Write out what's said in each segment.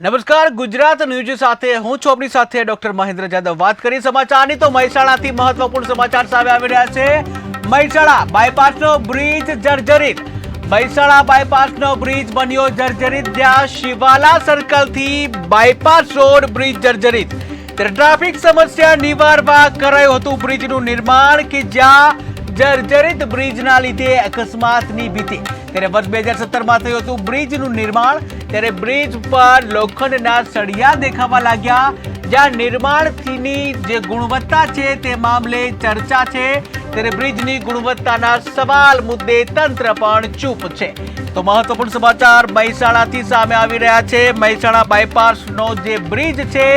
નમસ્કાર, ગુજરાત ન્યૂઝ સાથે હું છું આપણી સાથે ડોક્ટર મહેન્દ્ર જાદવ. વાત કરી સમાચારની તો મહેસાણાથી મહત્વપૂર્ણ સમાચાર સામે આવી રહ્યા છે. મહેસાણા બાયપાસનો બ્રિજ જર્જરિત. મહેસાણા બાયપાસનો બ્રિજ બન્યો જર્જરિત. જ્યાં શિવાલા સર્કલથી બાયપાસ રોડ બ્રિજ જર્જરિત. ટ્રાફિક સમસ્યા નિવારવા કરાયું હતું બ્રિજનું નિર્માણ કે જ્યાં જર્જરિત બ્રિજના લીધે અકસ્માતની ભીતિ. ત્યારે વર્ષ બે હજાર સત્તરમાં થયું હતું બ્રિજનું નિર્માણ. ત્યારે બ્રિજ પર લોખંડના સળિયા દેખાવા લાગ્યા. જ્યાં નિર્માણથીની જે ગુણવત્તા છે તે મામલે ચર્ચા છે. ત્યારે બ્રિજની ગુણવત્તાના સવાલ મુદ્દે તંત્ર પણ ચૂપ છે. તો મહત્વપૂર્ણ સમાચાર મહેસાણાથી સામે આવી રહ્યા છે. મહેસાણા બાયપાસનો જે બ્રિજ છે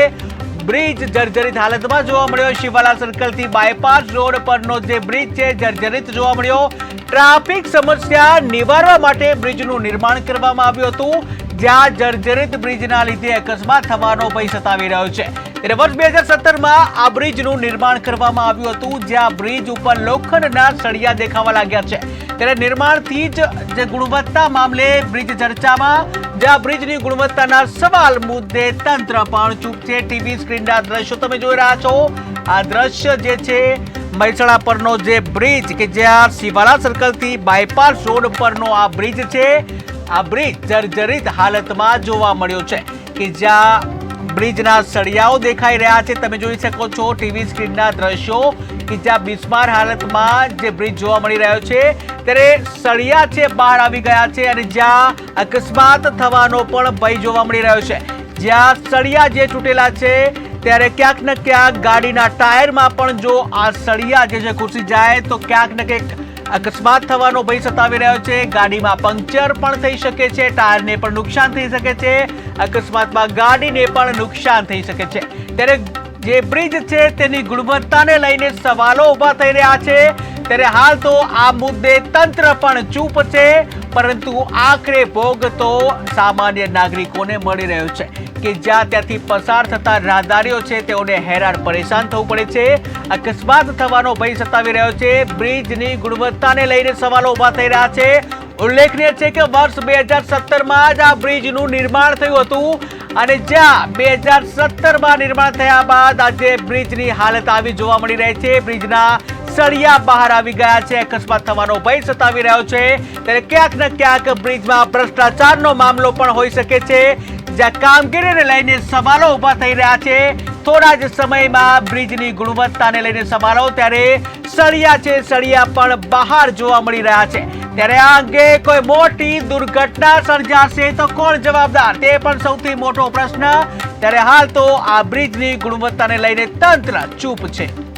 બ્રિજ જર્જરિત હાલતમાં જોવા મળ્યો. શિવાલા સર્કલથી બાયપાસ રોડ પરનો જે બ્રિજ છે, જર્જરિત જોવા મળ્યો. ટ્રાફિક સમસ્યા નિવારવા માટે બ્રિજનું નિર્માણ કરવામાં આવ્યું હતું. જ્યાં જર્જરિત બ્રિજના લીધે અકસ્માત થવાનો ભય સતાવી રહ્યો છે. ત્યારે વર્ષ બે હજાર સત્તરમાં આ બ્રિજનું નિર્માણ કરવામાં આવ્યું હતું, જ્યાં બ્રિજ ઉપર લોખંડના સળિયા દેખાવા લાગ્યા છે. ત્યારે નિર્માણથી જ જે ગુણવત્તા મામલે બ્રિજ ચર્ચામાં, જ્યાં બ્રિજની ગુણવત્તાના સવાલ મુદ્દે તંત્ર પણ ચૂપ છે. ટીવી સ્ક્રીનના દ્રશ્યો તમે જોઈ રહ્યા છો. આ દ્રશ્ય જે છે, મહેસાણા પરનો જે બ્રિજ કે જ્યાં શિવાલા સર્કલથી બાયપાસ રોડ પરનો આ બ્રિજ છે આ બ્રિજ જર્જરિત હાલતમાં જોવા મળ્યો છે કે જ્યાં બ્રિજના સળિયાઓ દેખાઈ રહ્યા છે. તમે જોઈ શકો છો ટીવી સ્ક્રીનના દ્રશ્યો કે જ્યાં બિસ્માર હાલતમાં જે બ્રિજ જોવા મળી રહ્યો છે ત્યારે સળિયા છે, બહાર આવી ગયા છે અને જ્યાં અકસ્માત થવાનો પણ ભય જોવા મળી રહ્યો છે. જ્યાં સળિયા જે તૂટેલા છે ત્યારે ક્યાંક ને ક્યાંક ગાડીના ટાયરમાં પણ જો આ સળિયા જે છે ઘૂસી જાય તો ક્યાંક ને ક્યાંક અકસ્માત થવાનો ભય સતાવી રહ્યો છે. ગાડીમાં પંક્ચર પણ થઈ શકે છે. ટાયરને પણ નુકસાન થઈ શકે છે. અકસ્માતમાં ગાડીને પણ નુકસાન થઈ શકે છે. ત્યારે જે બ્રિજ છે તેની ગુણવત્તાને લઈને સવાલો ઊભા થઈ રહ્યા છે. ત્યારે હાલ તો આ મુદ્દે તંત્ર પણ ચૂપ છે. પરંતુ આખરે ભોગ તો સામાન્ય નાગરિકોને મળી રહ્યો છે. કે જ્યાં ત્યાંથી પસાર થતા રાહદારીઓ છે, તેઓને હેરાન પરેશાન થવું પડે છે. અકસ્માત થવાનો ભય સતાવી રહ્યો છે. બ્રિજની ગુણવત્તાને લઈને સવાલો ઊભા થઈ રહ્યા છે. ઉલ્લેખનીય છે કે વર્ષ બે હજાર સત્તરમાં જ આ બ્રિજનું નિર્માણ થયું હતું અને જ્યાં બે હજાર સત્તરમાં નિર્માણ થયા બાદ આજે બ્રિજની હાલત આવી જોવા મળી રહી છે. બ્રિજના સળિયા બહાર આવી ગયા છે. અકસ્માત થવાનો ભય સતાવી રહ્યો છે. ત્યારે ક્યાંક ને ક્યાંક બ્રિજમાં ભ્રષ્ટાચારનો મામલો પણ હોઈ શકે છે. જ્યાં કામગીરીને લઈને સવાલો ઊભા થઈ રહ્યા છે, થોડા જ સમયમાં બ્રિજની ગુણવત્તાને લઈને સવાલો ત્યારે સળિયા છે, સળિયા પણ બહાર જોવા મળી રહ્યા છે. ત્યારે આ અંગે કોઈ મોટી દુર્ઘટના સર્જાશે તો કોણ જવાબદાર? તે પણ સૌથી મોટો પ્રશ્ન. ત્યારે હાલ તો આ બ્રિજની ગુણવત્તાને લઈને તંત્ર ચૂપ છે.